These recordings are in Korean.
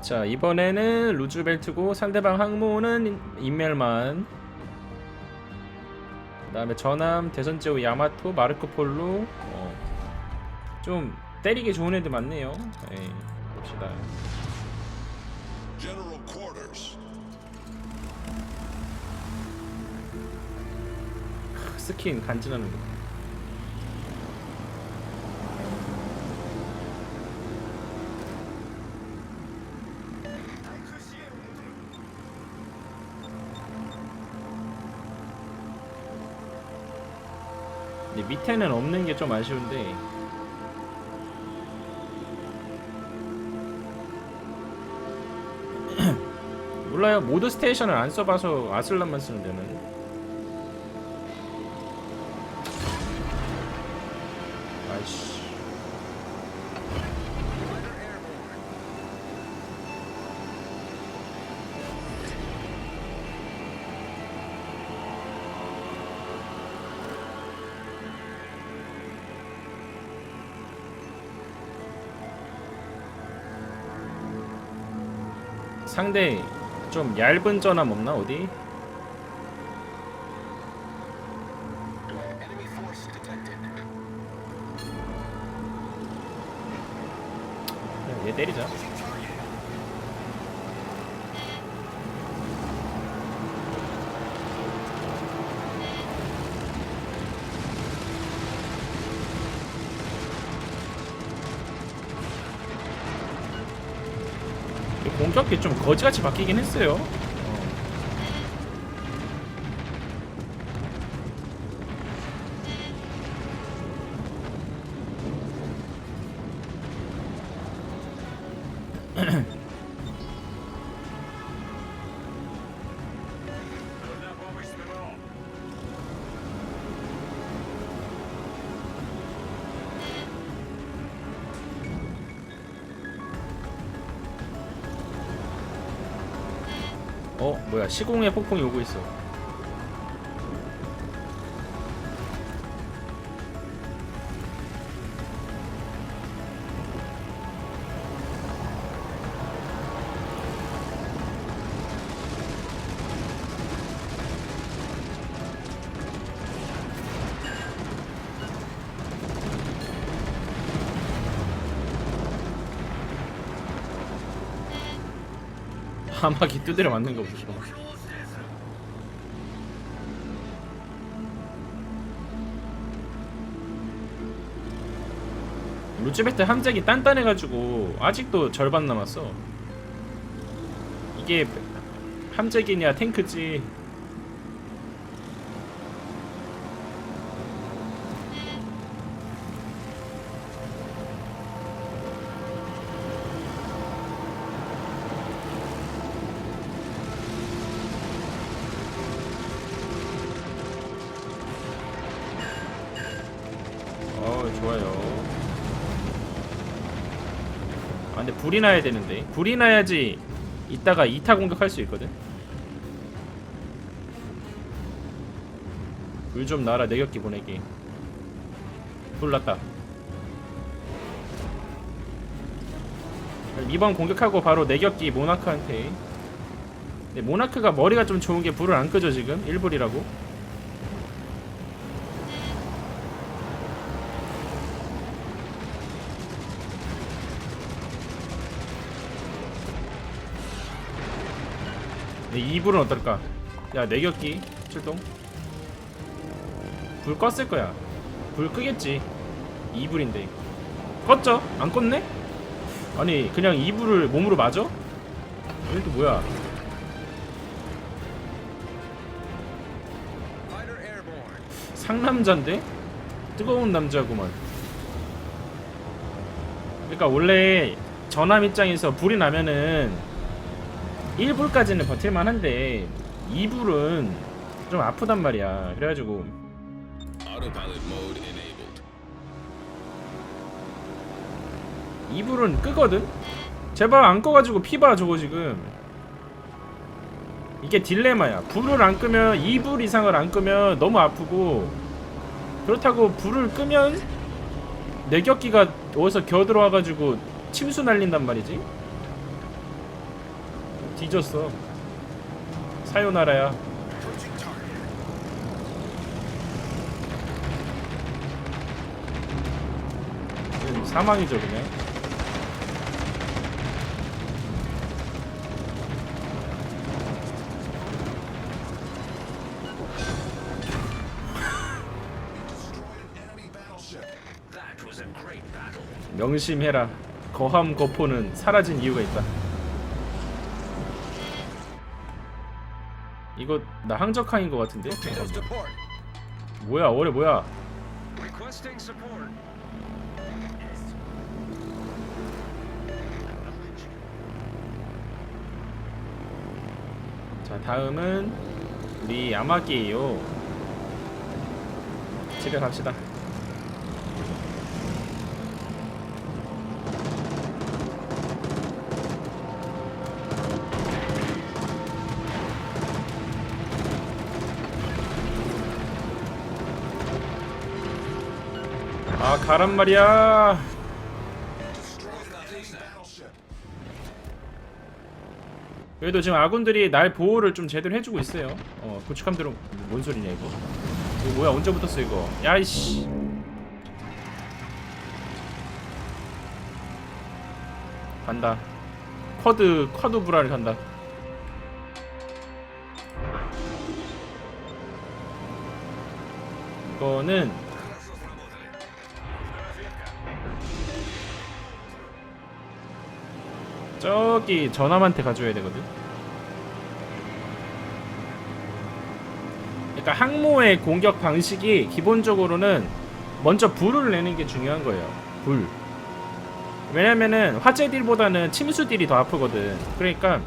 자 이번에는 루즈벨트고 상대방 항모는 인멜만. 그 다음에 전함 대전제우 야마토 마르코폴로. 어, 좀 때리기 좋은 애들 많네요. 에이, 봅시다. Quarters. 크, 스킨 간지나는 거 밑에는 없는 게 좀 아쉬운데. 몰라요. 모드 스테이션을 안 써봐서 아슬란만 쓰는 데는 상대 좀 얇은 전함 없나 어디? 그냥 얘 때리자. 이 공격이 좀 거지같이 바뀌긴 했어요. 어. 어 뭐야 시공에 폭풍이 오고 있어. 하마기 두드려 맞는 거 보소. 루즈베트 함재기 단단해가지고 아직도 절반 남았어. 이게 함재기냐 탱크지. 좋아요. 아 근데 불이 나야 되는데 불이 나야지 이따가 2타 공격할 수 있거든. 불좀 나라 내격기 보내기. 불 났다. 이번 공격하고 바로 내격기 모나크한테. 근데 모나크가 머리가 좀 좋은 게 불을 안 끄죠 지금 1불이라고. 네, 2불은 어떨까? 야, 내격기 출동. 불 껐을 거야. 불 끄겠지. 2불인데. 껐죠? 안 껐네? 아니, 그냥 2불을 몸으로 맞아? 이게 또 뭐야? 상남자인데? 뜨거운 남자구만. 그러니까 원래 전함 입장에서 불이 나면은 1불까지는 버틸만 한데 2불은 좀 아프단 말이야. 그래가지고 Autopilot mode enabled. 2불은 끄거든? 제발 안 꺼가지고 피봐 저거 지금 이게 딜레마야 불을 안 끄면 2불 이상을 안 끄면 너무 아프고 그렇다고 불을 끄면 내격기가 어디서 겨들어와가지고 침수 날린단 말이지 뒤졌어 사요나라야 사망이죠 그냥. 명심해라 거함 거포는 사라진 이유가 있다 이거 나 항적항인 것 같은데. 뭐야 올해 뭐야. 자 다음은 우리 야마기예요 집에 갑시다 아 가란 말이야. 그래도 지금 아군들이 날 보호를 좀 제대로 해주고 있어요. 어, 고축함들은 뭔 소리냐 이거? 이거 뭐야 언제 붙었어 이거? 야이씨. 간다. 쿼드 쿼드 브라를 간다. 이거는 저기 전함한테 가줘야 되거든. 그러니까 항모의 공격 방식이 기본적으로는 먼저 불을 내는 게 중요한 거예요. 불. 왜냐면은 화재 딜보다는 침수 딜이 더 아프거든. 그러니까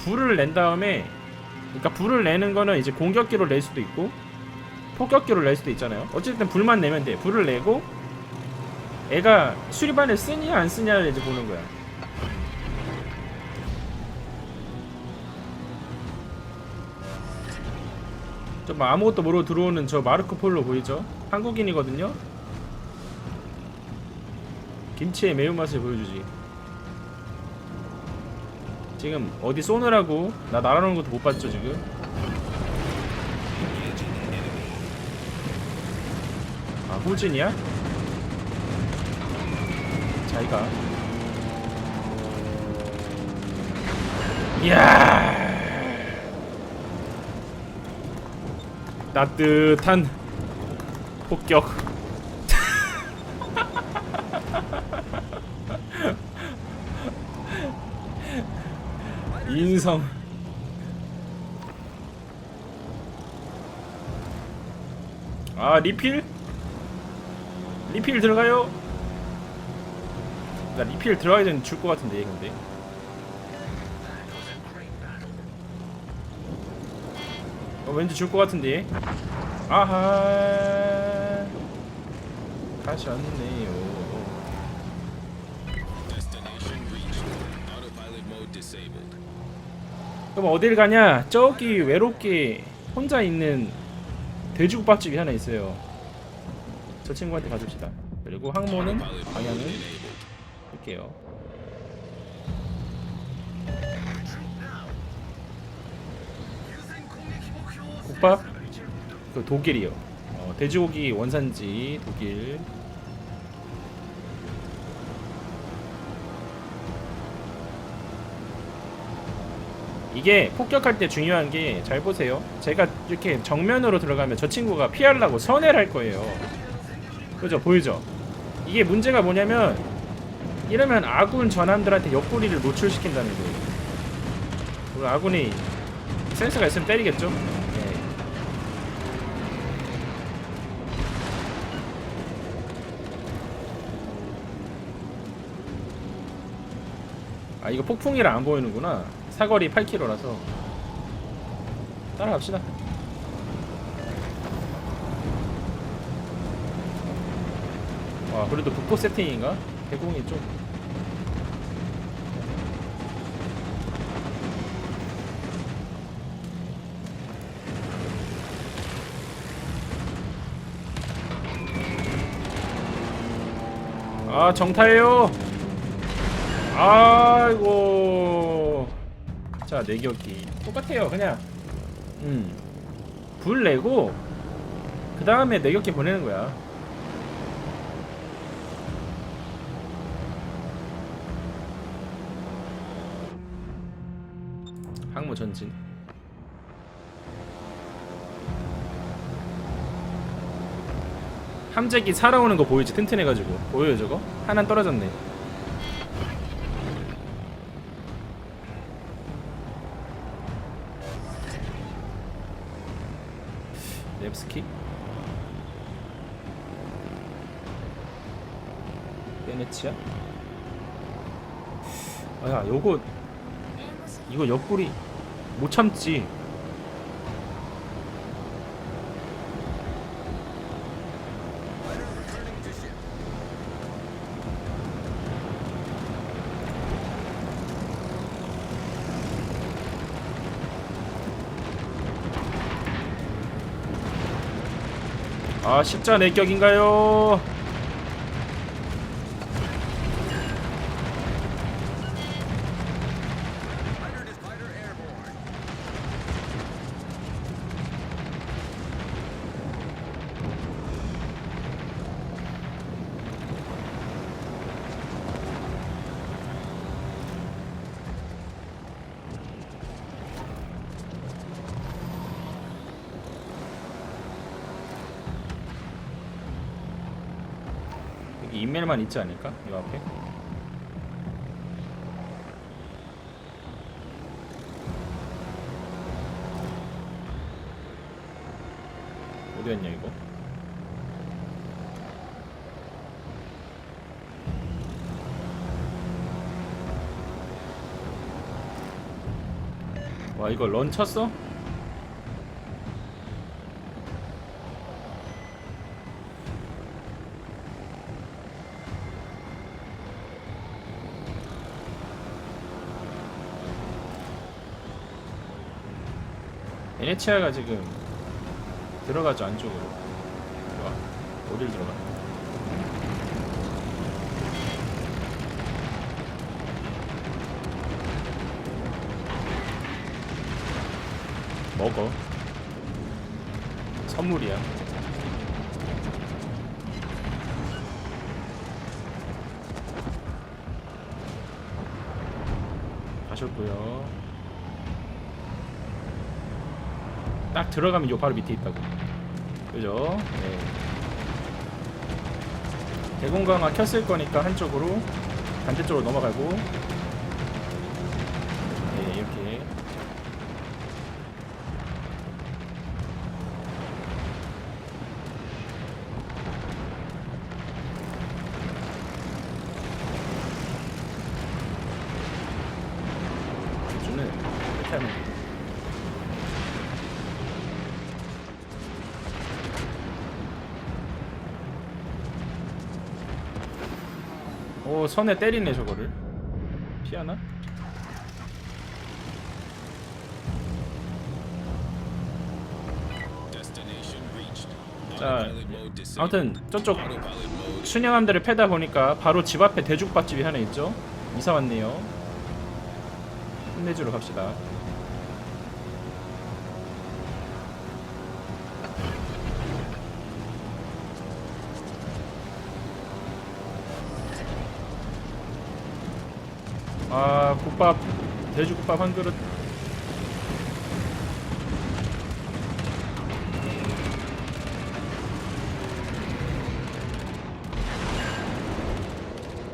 불을 낸 다음에 그러니까 불을 내는 거는 이제 공격기로 낼 수도 있고 폭격기로 낼 수도 있잖아요. 어쨌든 불만 내면 돼. 불을 내고 애가 수리반을 쓰냐 안 쓰냐를 이제 보는 거야. 저뭐 아무것도 모르고 들어오는 저 마르코 폴로 보이죠? 한국인이거든요. 김치의 매운맛을 보여주지. 지금 어디 쏘느라고 나 날아오는 것도 못 봤죠 지금? 아 호진이야? 자기가 이야 따뜻한 폭격 인성 아 리필? 리필 들어가요? 나 리필 들어가야 되는 줄것 같은데 근데 어, 왠지 줄 것 같은데. 아하. 가셨네요. 그럼 어딜 가냐? 저기 외롭게 혼자 있는 돼지국밥집이 하나 있어요. 저 친구한테 가줍시다. 그리고 항모는 방향을. 할게요. 국밥? 그 독일이요. 어, 돼지고기 원산지 독일. 이게 폭격할 때 중요한 게 잘 보세요. 제가 이렇게 정면으로 들어가면 저 친구가 피하려고 선회를 할 거예요. 그죠? 보이죠? 이게 문제가 뭐냐면 이러면 아군 전함들한테 옆구리를 노출시킨다는 거예요. 그 아군이 센스가 있으면 때리겠죠? 아 이거 폭풍이라 안 보이는구나. 사거리 8km라서. 따라갑시다. 와 그래도 북포 세팅인가? 대공이 좀. 아 정타예요 아이고. 자 내격기 똑같아요 그냥. 음불 내고 그 다음에 내격기 보내는 거야. 항모 전진. 함재기 살아오는 거 보이지? 튼튼해가지고. 보여요 저거? 하나 떨어졌네 베네치아 아야 요거 이거 옆구리 못 참지 아 십자 내격인가요? 인멜만 있지 않을까? 이 앞에 어디였냐 이거? 와 이거 런 쳤어? 베네치아가 지금 들어가죠 안쪽으로. 좋아 어딜 들어가? 먹어. 선물이야 딱 들어가면 요 바로 밑에 있다고 그죠? 네. 대공 강화 켰을 거니까 한쪽으로 반대쪽으로 넘어가고 선에 때리네 저거를 피하나? 자. 아무튼 저쪽. 춘향함대를 패다 보니까 바로 집 앞에 대죽밥집이 하나 있죠 이사 왔네요 혼내주러 갑시다 국밥 돼지국밥 한 그릇.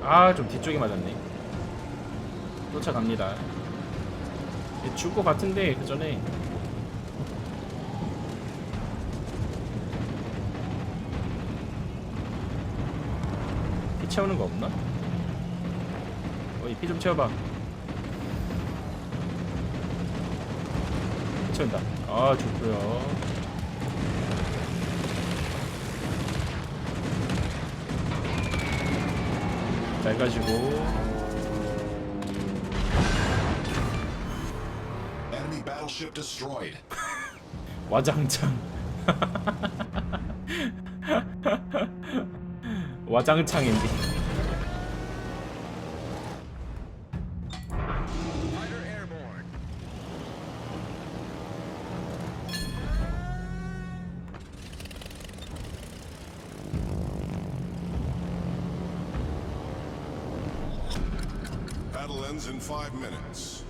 아 좀 뒤쪽에 맞았네. 쫓아갑니다. 죽고 같은데 그 전에. 피 채우는 거 없나? 어이 피 좀 채워봐 피 채운다 아 좋고요 잘 가지고 Enemy battleship destroyed. 와장창 와장창 엔딩 in five minutes.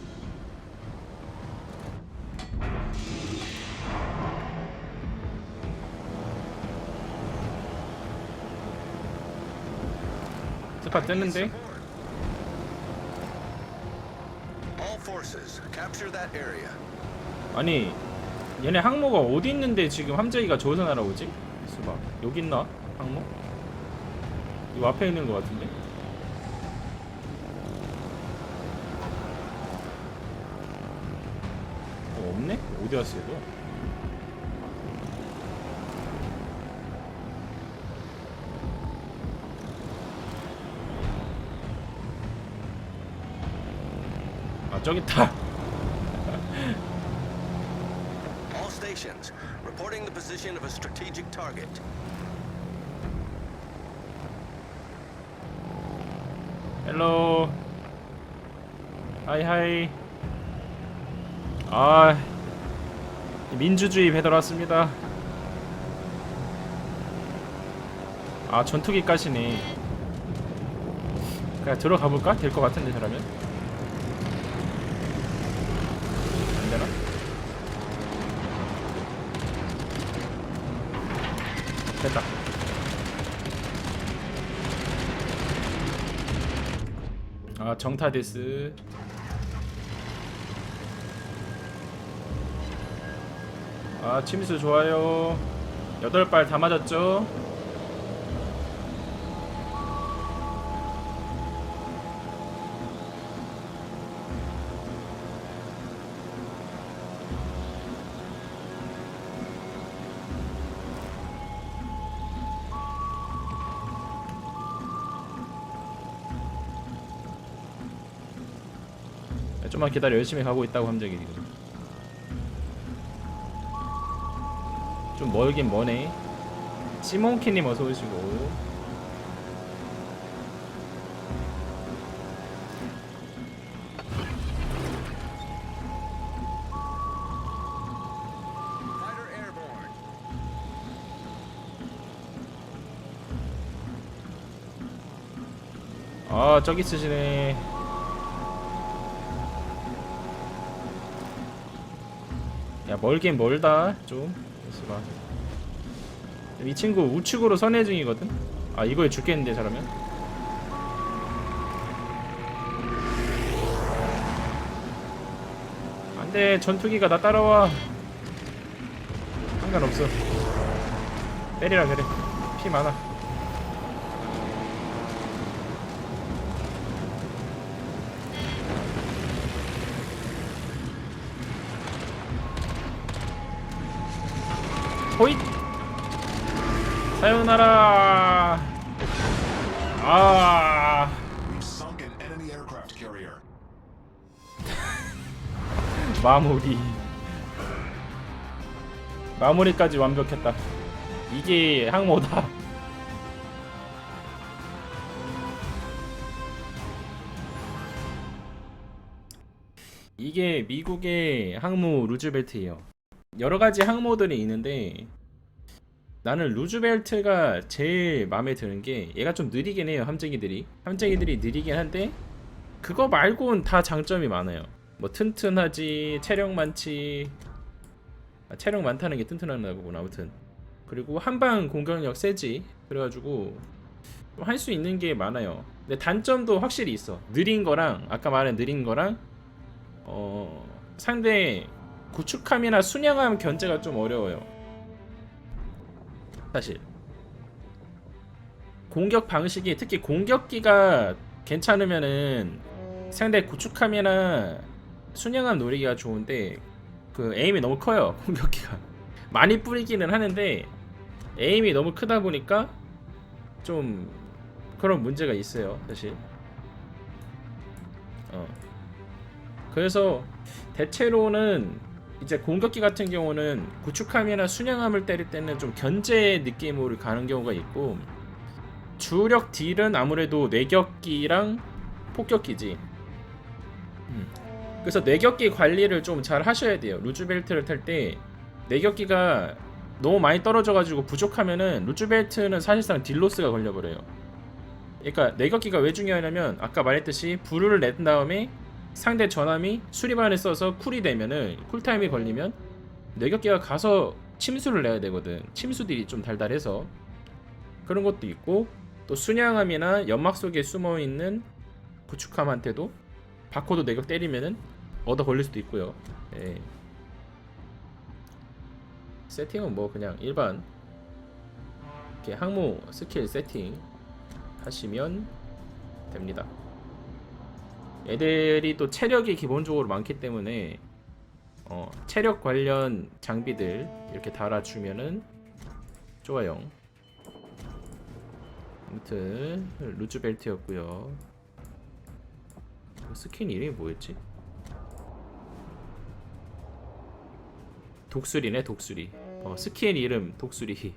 스파 뜨는데? All forces, capture that area. 아니 얘네 항모가 어디 있는데 지금 함재기가 저기서 날아오지? 스바 여기 있나? 항모? 이 앞에 있는 것 같은데? 어디 갔어 얘도? 아 저기 있다 All stations, reporting the position of a strategic target. 헬로 하이 하이 아 민주주의 배달 왔습니다. 아 전투기 까시네 그냥 들어가 볼까? 될 것 같은데 저라면? 안 되나? 됐다. 아 정타데스 아 침수 좋아요. 여덟 발 다 맞았죠? 좀만 기다려. 열심히 가고 있다고 함정이 지금 멀긴 머네. 시몬키님 어서 오시고. 아 저기 쓰시네. 야 멀긴 멀다 좀. 잠시만 이 친구 우측으로 선회 중이거든? 아 이거에 죽겠는데 저러면? 안돼 전투기가 나 따라와. 상관없어. 때리라 그래. 피 많아 사요나라. 아. 마무리. 마무리까지 완벽했다. 이게 항모다. 이게 미국의 항모 루즈벨트예요. 여러 가지 항모들이 있는데 나는 루즈벨트가 제일 마음에 드는 게 얘가 좀 느리긴 해요 함정이들이. 함정이들이 느리긴 한데 그거 말고는 다 장점이 많아요. 뭐 튼튼하지 체력 많지. 아, 체력 많다는 게 튼튼하나 보구나 아무튼. 그리고 한방 공격력 세지. 그래가지고 할 수 있는 게 많아요. 근데 단점도 확실히 있어. 느린 거랑 아까 말한 느린 거랑 어 상대 구축함이나 순양함 견제가 좀 어려워요 사실. 공격 방식이 특히 공격기가 괜찮으면은 상대 구축함이나 순양함 노리기가 좋은데 그 에임이 너무 커요 공격기가. 많이 뿌리기는 하는데 에임이 너무 크다 보니까 좀 그런 문제가 있어요 사실. 어. 그래서 대체로는 이제 공격기 같은 경우는 구축함이나 순양함을 때릴 때는 좀 견제 느낌으로 가는 경우가 있고 주력 딜은 아무래도 뇌격기랑 폭격기지 음. 그래서 뇌격기 관리를 좀 잘 하셔야 돼요. 루즈벨트를 탈 때 뇌격기가 너무 많이 떨어져가지고 부족하면은 루즈벨트는 사실상 딜로스가 걸려버려요. 그러니까 내격기가 왜 중요하냐면 아까 말했듯이 불을 낸 다음에 상대 전함이 수리반을 써서 쿨이 되면은 쿨타임이 걸리면 내격기가 가서 침수를 내야 되거든. 침수들이 좀 달달해서 그런 것도 있고 또 순양함이나 연막 속에 숨어 있는 구축함한테도 바코드 내격 때리면은 얻어 걸릴 수도 있고요. 예. 세팅은 뭐 그냥 일반 이렇게 항모 스킬 세팅 하시면 됩니다. 애들이 또 체력이 기본적으로 많기 때문에 어, 체력 관련 장비들 이렇게 달아주면은 좋아요. 아무튼 루즈 벨트였고요. 스킨 이름이 뭐였지? 독수리네 독수리. 어, 스킨 이름 독수리.